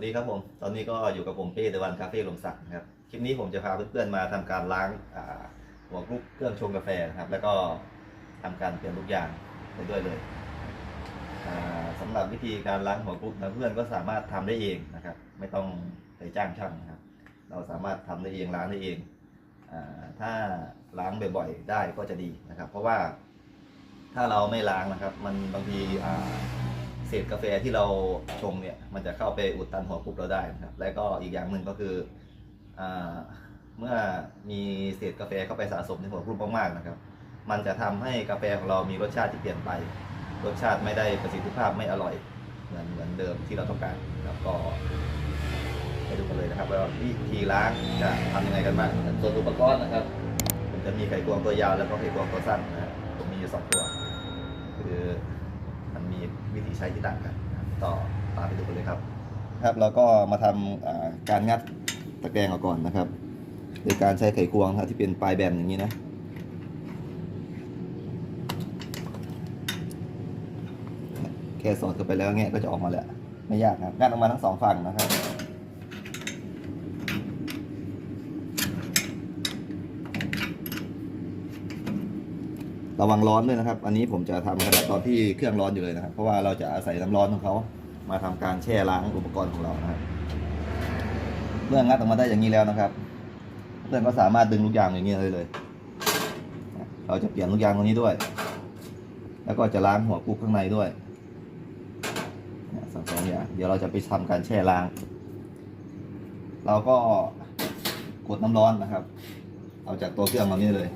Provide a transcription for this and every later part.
วัสดีครับผม ตอนนี้ก็อยู่กับผมเป้เดวันคาเฟ่ลมสักนะครับ คลิปนี้ผมจะพาเพื่อนๆมาทำการล้างาหัวกรุ๊ปเครื่องชงกาแฟนะครับ แล้วก็ทำการเปลี่ยนลูกอย่างไปด้วยเลยอ่าสำหรับวิธีการล้างหัวกรุ๊ปนะเพื่อนก็สามารถทำได้เองนะครับ ไม่ต้องไปจ้างช่างนะครับ เราสามารถทำได้เองล้างได้เองอถ้าล้างบ่อยๆได้ก็จะดีนะครับ เพราะว่าถ้าเราไม่ล้างนะครับ มันบางทีอ่า เศษกาแฟที่เราชงเนี่ยมันจะเข้าไปอุดตันหัวกรุ๊ปเราได้นะครับ และก็อีกอย่างหนึ่งก็คืออเมื่อมีเศษกาแฟเข้าไปสะสมในหัวกรุ๊ปมากๆนะครับ มันจะทำให้กาแฟของเรามีรสชาติที่เปลี่ยนไป รสชาติไม่ได้ประสิทธิภาพไม่อร่อยเหมือนเหมือนเดิมที่เราต้องการครับก็ไปดูกันเลยนะครับว่าวิธีล้างจะทำยังไงกันบ้างส่วนอุปกรณ์นะครับมันจะมีไขควงตัวยาวแล้วก็ไขควงตัวสั้นนะผมมีอยู่สองตัว คือ มีวิธีใช้ที่ต่างกันนะครับต่อตามไปดูกันเลยครับ ครับแล้วก็มาทำอ่าการงัดตะแกรงออกก่อนนะครับ โดยการใช้ไขควงนะครับที่เป็นปลายแบนอย่างนี้นะแค่สอดเข้าไปแล้วแงะก็จะออกมาแล้ว ไม่ยากนะครับงัดออกมาทั้งสองฝั่งนะครับ ระวังร้อนด้วยนะครับ อันนี้ผมจะทำขณะตอนที่เครื่องร้อนอยู่เลยนะครับ เพราะว่าเราจะอาศัยน้ำร้อนของเขามาทำการแช่ล้างอุปกรณ์ของเรานะครับเมื่องัดออกมาได้อย่างนี้แล้วนะครับเพื่อนก็สามารถดึงลูกยางอย่างนี้เลยเลย เราจะเปลี่ยนลูกยางตรงนี้ด้วย แล้วก็จะล้างหัวกุ๊กข้างในด้วยสองสองอย่างเดี๋ยวเราจะไปทำการแช่ล้าง เราก็กดน้ำร้อนนะครับ เอาจากตัวเครื่องมานี่เลย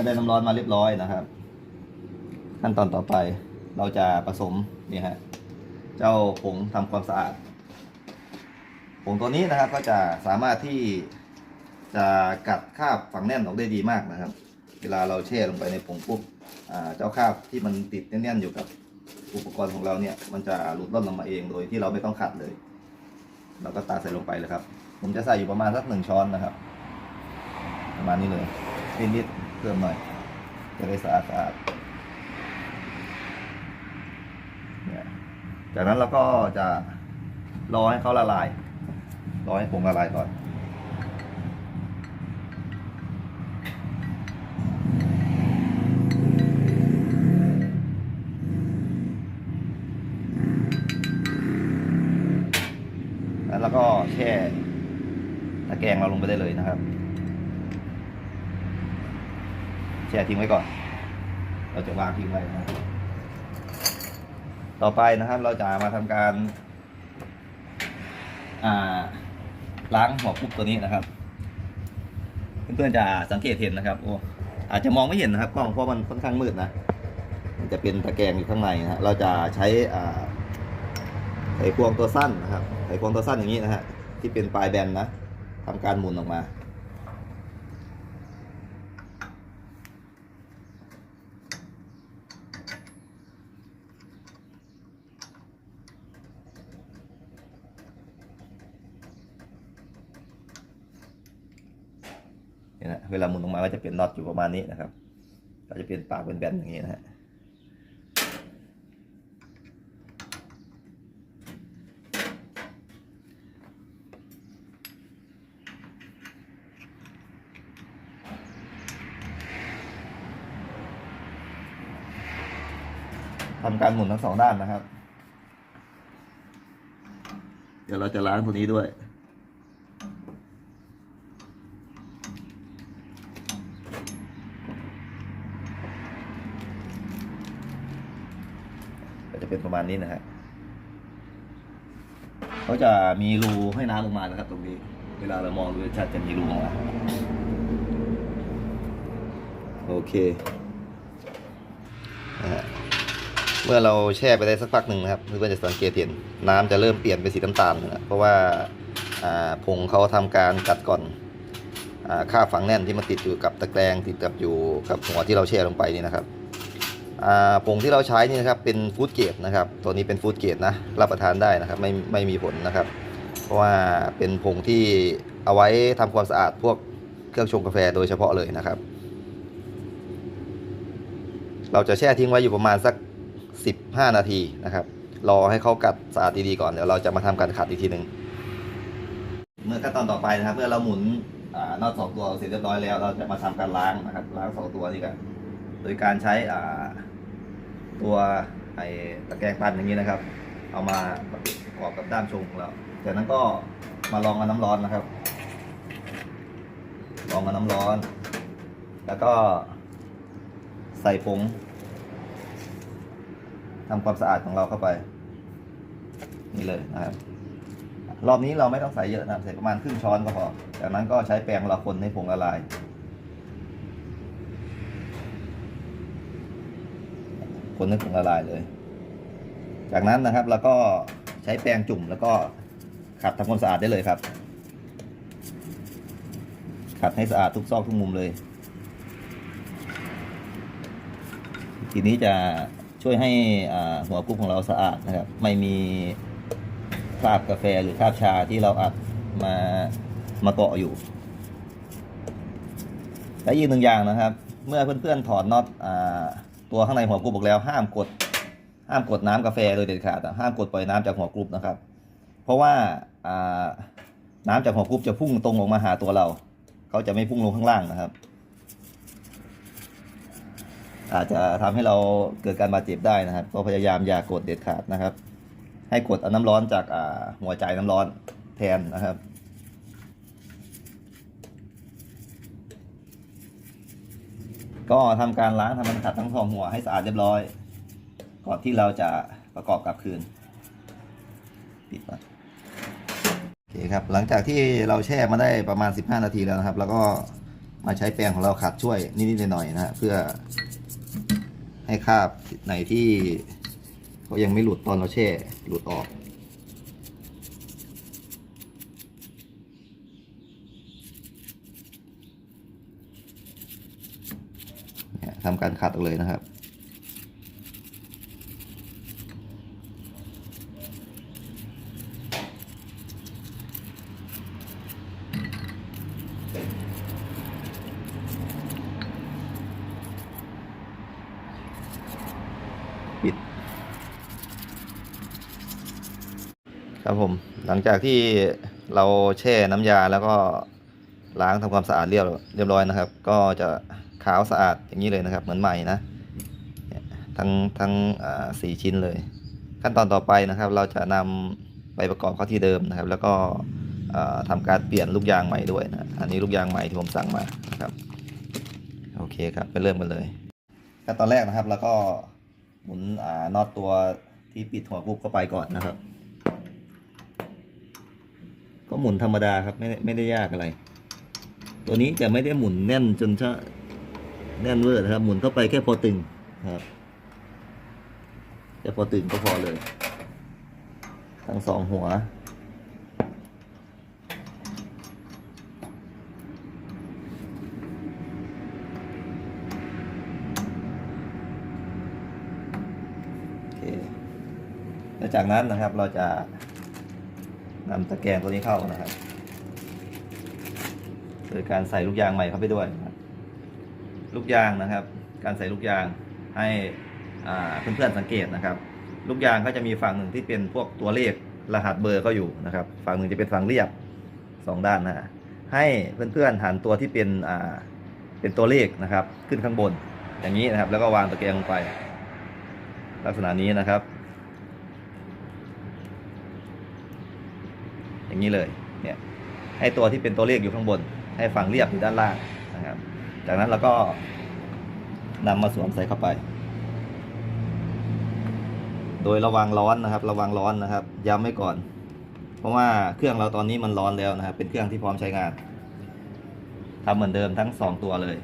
อได้น้ำร้อนมาเรียบร้อยนะครับ ขั้นตอนต่อไปเราจะผสมนี่ฮะเจ้าผงทำความสะอาดผงตัวนี้นะครับก็จะสามารถที่จะกัดคราบฝังแน่นออกได้ดีมากนะครับ เวลาเราแช่ลงไปในผงปุ๊บเจ้าคราบที่มันติดแน่นๆอยู่กับอุปกรณ์ของเราเนี่ย มันจะหลุดล่อนลงมาเองโดยที่เราไม่ต้องขัดเลย เราก็ตาใส่ลงไปเลยครับ ผมจะใส่อยู่ประมาณสักหนึ่งช้อนนะครับ ประมาณนี้เลยนิดๆ เพิ่มหน่อย จะได้สะอาดสะอาดจากนั้นเราก็จะรอให้เขาละลาย รอให้ผงละลายก่อน แล้วก็แช่ตะแกรงเราลงไปได้เลยนะครับ แช่ทิ้งไว้ก่อน เราจะวางทิ้งไว้นะต่อไปนะครับเราจะมาทำการล้างหัวคุบตัวนี้นะครับ เพื่อนๆจะสังเกตเห็นนะครับโอ้อาจจะมองไม่เห็นนะครับกล้องเพราะมันค่อนข้างมืดนะมันจะเป็นตะแกรงอยู่ข้างในนะฮะเราจะใช้ไขควงตัวสั้นนะครับไขควงตัวสั้นอย่างนี้นะฮะที่เป็นปลายแบนนะทำการหมุนออกมา เนะเวลาหมุนออกมาก็จะเป็นน็อตอยู่ประมาณนี้นะครับก็จะเป็นปากเป็นแบนอย่างนี้นะฮะทำการหมุนทั้งสองด้านนะครับ เดี๋ยวเราจะล้างตัวนี้ด้วย เป็นประมาณนี้นะฮะเขาจะมีรูให้น้ำลงมานะครับ ตรงนี้ เวลาเรามองดูชัดจะมีรูลงมาโอเคนะฮะเมื่อเราแช่ไปได้สักพักหนึ่งนะครับเพื่อนจะสังเกตเห็นน้ำจะเริ่มเปลี่ยนเป็นสีน้ำตาลนะครับเพราะว่าอ่าผงเขาทำการกัดก่อนอ่าค่าฝังแน่นที่มันติดอยู่กับตะแกรงติดกับอยู่กับหัวที่เราแช่ลงไปนี่นะครับ ผงที่เราใช้นี่นะครับเป็นฟู้ดเกรดนะครับ ตัวนี้เป็นฟู้ดเกรดนะรับประทานได้นะครับไม่ไม่มีผลนะครับ เพราะว่าเป็นผงที่เอาไว้ทำความสะอาดพวกเครื่องชงกาแฟโดยเฉพาะเลยนะครับ เราจะแช่ทิ้งไว้อยู่ประมาณสัก 15 นาทีนะครับ รอให้เขากัดสะอาดดีๆก่อนเดี๋ยวเราจะมาทำการขัดอีกทีหนึ่งเมื่อขั้นตอนต่อไปนะครับ เมื่อเราหมุนอ่านอตสองตัวเสร็จเรียบร้อยแล้ว เราจะมาทำการล้างนะครับ ล้างสองตัวนี้กันโดยการใช้อ่า ตัวไอ้ตะแกรงปั้นอย่างนี้นะครับ เอามาประกอบกับด้ามชงของเราจากนั้นก็มาลองกับน้ำร้อนนะครับ ลองกับน้ำร้อน แล้วก็ใส่ผงทำความสะอาดของเราเข้าไป นี่เลยนะครับ รอบนี้เราไม่ต้องใส่เยอะนะครับใส่ประมาณครึ่งช้อนก็พอ จากนั้นก็ใช้แปรงเราคนให้ผงละลาย คนให้ผงละลายเลย จากนั้นนะครับเราก็ใช้แปรงจุ่มแล้วก็ขัดทำความสะอาดได้เลยครับ ขัดให้สะอาดทุกซอกทุกมุมเลย ทีนี้จะช่วยให้หัวกุ้งของเราสะอาดนะครับ ไม่มีคราบกาแฟหรือคราบชาที่เราอัดมามาเกาะอยู่และอีกหนึ่งอย่างนะครับ เมื่อเพื่อนๆถอดน็อตอ่า ตัวข้างในหัวกรุ๊ปบอกแล้วห้ามกด ห้ามกดน้ำกาแฟโดยเด็ดขาดห้ามกดปล่อยน้ำจากหัวกรุ๊ปนะครับ เพราะว่าน้ำจากหัวกรุ๊ปจะพุ่งตรงลงมาหาตัวเรา เขาจะไม่พุ่งลงข้างล่างนะครับ อาจจะทำให้เราเกิดการบาดเจ็บได้นะครับ ก็พยายามอย่ากดเด็ดขาดนะครับ ให้กดเอาน้ำร้อนจากหัวใจน้ำร้อนแทนนะครับ ก็ทำการล้างทำความสะอาดทั้งสองหัวให้สะอาดเรียบร้อย ก่อนที่เราจะประกอบกลับคืน ปิดไว้โอเคครับ หลังจากที่เราแช่มาได้ประมาณ 15 นาทีแล้วนะครับ แล้วก็มาใช้แปรงของเราขัดช่วยนิดๆหน่อยๆนะฮะเพื่อให้คราบไหนที่เขายังไม่หลุดตอนเราแช่หลุดออก เนี่ย ทำการขัดออกเลยนะครับ ปิด ครับผม หลังจากที่เราแช่น้ำยาแล้วก็ล้างทำความสะอาดเรียบเรียบร้อยนะครับ ก็จะ ขาวสะอาดอย่างนี้เลยนะครับ เหมือนใหม่นะทั้งทั้งสี่ชิ้นเลย ขั้นตอนต่อไปนะครับ เราจะนำไปประกอบเข้าที่เดิมนะครับ แล้วก็อ่าทำการเปลี่ยนลูกยางใหม่ด้วยนะอันนี้ลูกยางใหม่ที่ผมสั่งมานะครับโอเคครับไปเริ่มกันเลยขั้นตอนแรกนะครับ แล้วก็หมุนอน็อตตัวที่ปิดหัวกุ๊บเข้าไปก่อนนะครับ ก็หมุนธรรมดาครับไม่ไม่ได้ยากอะไร ตัวนี้จะไม่ได้หมุนแน่นจนชะ แน่นเวอร์นะครับ หมุนเข้าไปแค่พอตึงครับแค่พอตึงก็พอเลย ทั้งสองหัวโอเคแล้วจากนั้นนะครับเราจะนำตะแกรงตัวนี้เข้านะครับโดยการใส่ลูกยางใหม่เข้าไปด้วยนะ ลูกยางนะครับ การใส่ลูกยางให้เพื่อนๆสังเกตนะครับ ลูกยางก็จะมีฝั่งหนึ่งที่เป็นพวกตัวเลขรหัสเบอร์ก็อยู่นะครับ ฝั่งหนึ่งจะเป็นฝั่งเรียบสองด้านนะให้เพื่อนๆหันตัวที่เป็นเป็นตัวเลขนะครับ ขึ้นข้างบนอย่างนี้นะครับ แล้วก็วางตะแกรงลงไป ลักษณะนี้นะครับ อย่างนี้เลยเนี่ยให้ตัวที่เป็นตัวเลขอยู่ข้างบน ให้ฝั่งเรียบอยู่ด้านล่างนะครับ จากนั้นเราก็นำมาสวมใส่เข้าไป โดยระวังร้อนนะครับ ระวังร้อนนะครับ ย้ำไว้ก่อน เพราะว่าเครื่องเราตอนนี้มันร้อนแล้วนะครับ เป็นเครื่องที่พร้อมใช้งานทำเหมือนเดิมทั้งสองตัวเลย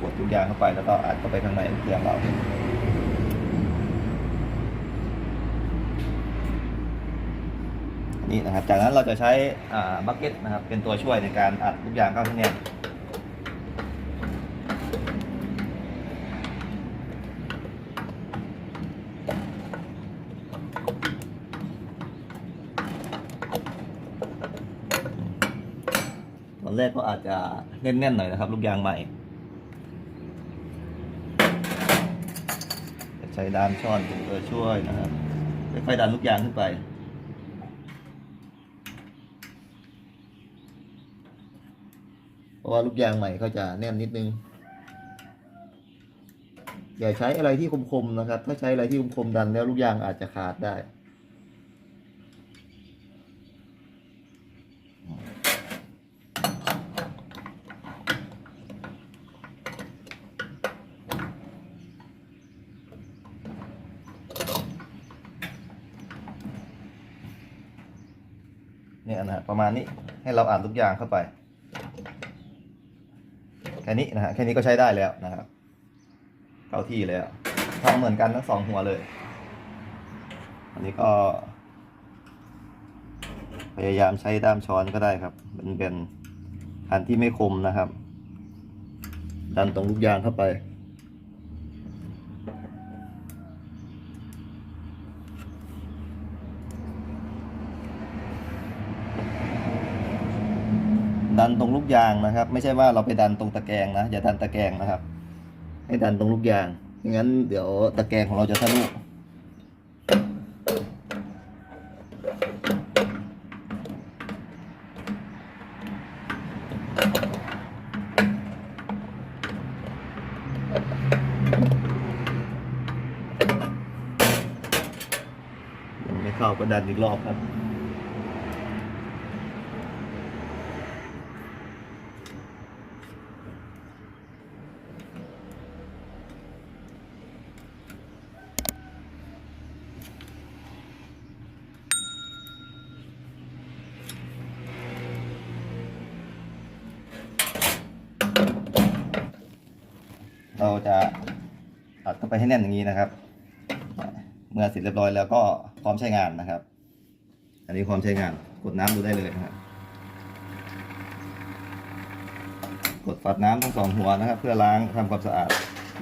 กดทุกอย่างเข้าไปแล้วก็อัดเข้าไปข้างในเครื่องเราี้นะครับ จากนั้นเราจะใช้บัคเก็ตนะครับ เป็นตัวช่วยในการอัดลูกยางเข้าที่เนี่ยอนแรกก็อาจจะแน่นๆหน่อยนะครับ ลูกยางใหม่ใช้ดานช่อนเป็นตัวช่วยนะครับค่อยๆดันลูกยางขึ้นไป เพราะว่าลูกยางใหม่เขาจะแน่นนิดนึง อย่าใช้อะไรที่คมๆนะครับ ถ้าใช้อะไรที่คมๆดันแล้วลูกยางอาจจะขาดได้เนี่ยนะฮะประมาณนี้ให้เราอ่านทุกอย่างเข้าไป แค่นี้นะฮะแค่นี้ก็ใช้ได้แล้วนะครับเข้าที่แล้วทำเหมือนกันทั้งสองหัวเลย อันนี้ก็ พยายามใช้ด้ามช้อนก็ได้ครับเป็นเป็นอันที่ไม่คมนะครับ ดันตรงลูกยางเข้าไป ดันตรงลูกยางนะครับ ไม่ใช่ว่าเราไปดันตรงตะแกรงนะอย่าดันตะแกรงนะครับ ให้ดันตรงลูกยางไม่งั้นเดี๋ยวตะแกรงของเราจะทะลุยังไม่เข้าก็ดันอีกรอบครับ จะอัดเข้าไปให้แน่นอย่างนี้นะครับ เมื่อเสร็จเรียบร้อยแล้วก็พร้อมใช้งานนะครับ อันนี้พร้อมใช้งานกดน้ำดูได้เลยนะครับกดฝัดน้ำทั้งสองหัวนะครับ เพื่อล้างทำความสะอาด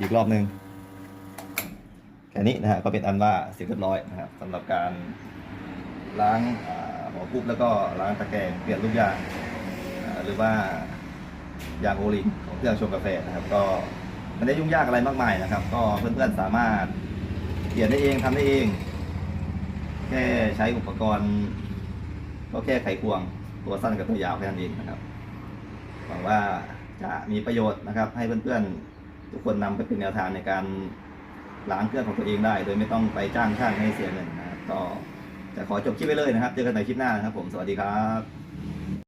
อีกรอบหนึ่งแค่นี้นะฮะก็เป็นอันว่าเสร็จเรียบร้อยนะครับสำหรับการล้างหัวกุ๊บแล้วก็ล้างตะแกรงเปลี่ยนลูกยางหรือว่ายางโอลิงของเครื่องชงกาแฟนะครับ ก็ ไม่ได้ยุ่งยากอะไรมากมายนะครับ ก็เพื่อนๆสามารถเปลี่ยนได้เองทำได้เอง แค่ใช้อุปกรณ์ ก็แค่ไขควงตัวสั้นกับตัวยาวแค่นั้นเองนะครับหวังว่าจะมีประโยชน์นะครับ ให้เพื่อนๆทุกคนนำไปเป็นแนวทางในการล้างเครื่องของตัวเองได้ โดยไม่ต้องไปจ้างช่างให้เสียเงินนะครับก็จะขอจบคลิปไปเลยนะครับ เจอกันในคลิปหน้านะครับผมสวัสดีครับ